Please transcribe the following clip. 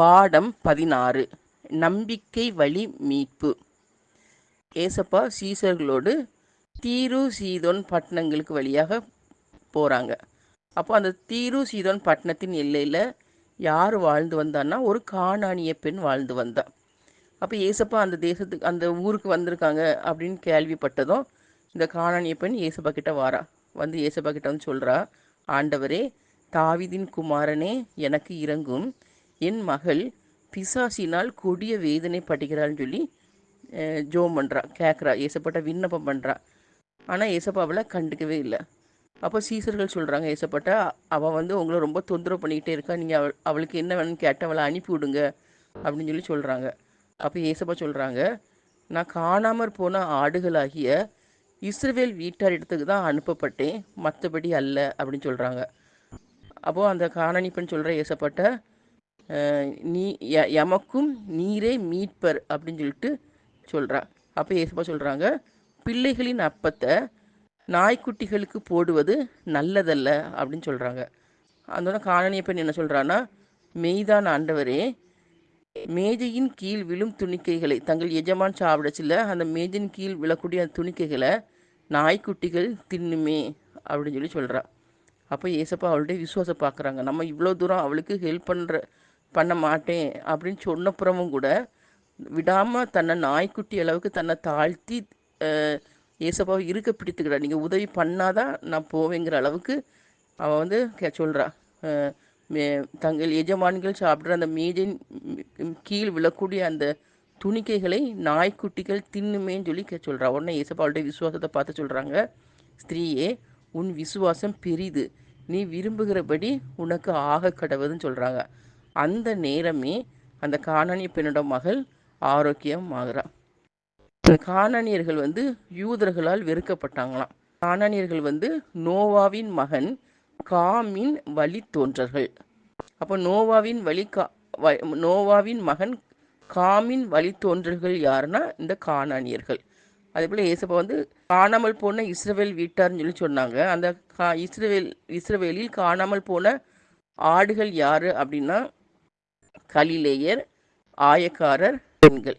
பாடம் பதினாறு நம்பிக்கை வழி மீட்பு. ஏசப்பா சீசர்களோடு தீரு சீதோன் பட்டணங்களுக்கு வழியாக போகிறாங்க அப்போ அந்த தீரு சீதோன் பட்டணத்தின் எல்லையில் யார் வாழ்ந்து வந்தான்னா ஒரு காணானிய பெண் வாழ்ந்து வந்தா. அப்போ ஏசப்பா அந்த தேசத்துக்கு அந்த ஊருக்கு வந்திருக்காங்க அப்படின்னு கேள்விப்பட்டதும் இந்த காணானிய பெண் ஏசப்பா கிட்ட வாரா. வந்து ஏசப்பா கிட்ட வந்து சொல்கிறா ஆண்டவரே தாவிதின் குமாரனே எனக்கு இறங்கும் என் மகள் பிசாசினால் கொடிய வேதனை சொல்லி ஜோம் பண்ணுறா கேட்குறா ஏசப்பாட்ட விண்ணப்பம் பண்ணுறா ஆனால் ஏசப்பா அவளை கண்டுக்கவே இல்லை. அப்போ சீசர்கள் சொல்கிறாங்க ஏசப்பட்ட அவள் வந்து உங்களை ரொம்ப தொந்தரவு பண்ணிக்கிட்டே இருக்கா. நீங்கள் அவள் அவளுக்கு என்ன வேணும்னு கேட்டு அவளை அனுப்பி விடுங்க அப்படின்னு சொல்லி சொல்கிறாங்க அப்போ ஏசப்பா சொல்கிறாங்க நான் காணாமற் போன ஆடுகளாகிய இஸ்ரவேல் வீட்டார் இடத்துக்கு தான் அனுப்பப்பட்டேன். மற்றபடி அல்ல. அப்படின்னு சொல்கிறாங்க அப்போது அந்த காணனி சொல்கிற ஏசப்பட்ட நீ எ- எமக்கும் நீரே மீட்பர் அப்படின்னு சொல்லிட்டு சொல்கிறா அப்போ ஏசப்பா சொல்கிறாங்க பிள்ளைகளின் அப்பத்தை நாய்க்குட்டிகளுக்கு போடுவது நல்லதல்ல அப்படின்னு சொல்கிறாங்க அதோட காணனிய பெண் என்ன சொல்கிறான்னா மெய்தான் ஆண்டவரே மேஜையின் கீழ் விழும் துணிக்கைகளை தங்கள் எஜமான் சாப்பிடச்சில்ல அந்த மேஜையின் கீழ் விழக்கூடிய அந்த துணிக்கைகளை நாய்க்குட்டிகள் தின்னுமே அப்படின்னு சொல்லி சொல்கிறா அப்போ ஏசப்பா அவளுடைய விசுவாசம் பார்க்குறாங்க நம்ம இவ்வளோ தூரம் அவளுக்கு ஹெல்ப் பண்ணுற பண்ண மாட்டேன் அப்படின்னு சொன்னப்புறமும் கூட விடாமல் தன்னை நாய்க்குட்டி அளவுக்கு தன்னை தாழ்த்தி ஏசப்பாவை இருக்க பிடித்துக்கிறா. நீங்கள் உதவி பண்ணாதான் நான் போவேங்கிற அளவுக்கு அவள் வந்து கே சொல்கிறா தங்கள் எஜமான்கள் சாப்பிட்ற அந்த மீதின் கீழ் விழக்கூடிய அந்த துணிக்கைகளை நாய்க்குட்டிகள் தின்னுமேன்னு சொல்லி கே சொல்கிறா உடனே ஏசப்பாவுடைய விசுவாசத்தை பார்த்து சொல்கிறாங்க ஸ்திரீயே உன் விசுவாசம் பெரிது. நீ விரும்புகிறபடி உனக்கு ஆக கடவுதுன்னு சொல்கிறாங்க அந்த நேரமே அந்த காணானிய பெண்ணோட மகள் ஆரோக்கியம் ஆகிறான் இந்த வந்து யூதர்களால் வெறுக்கப்பட்டாங்களாம். கானானியர்கள் வந்து நோவாவின் மகன் காமின் வழி தோன்றர்கள். அப்போ நோவாவின் வழி கா வ- நோவாவின் மகன் காமின் வழித்தோன்றல்கள் யாருன்னா இந்த காணானியர்கள். அதே போல் ஏசப்பா வந்து காணாமல் போன இஸ்ரவேல் வீட்டார்னு சொல்லி சொன்னாங்க. அந்த கா இஸ்ரவேல் இஸ்ரவேலில் காணாமல் போன ஆடுகள் யார் அப்படின்னா கலிலேயர் ஆயக்காரர் பெண்கள்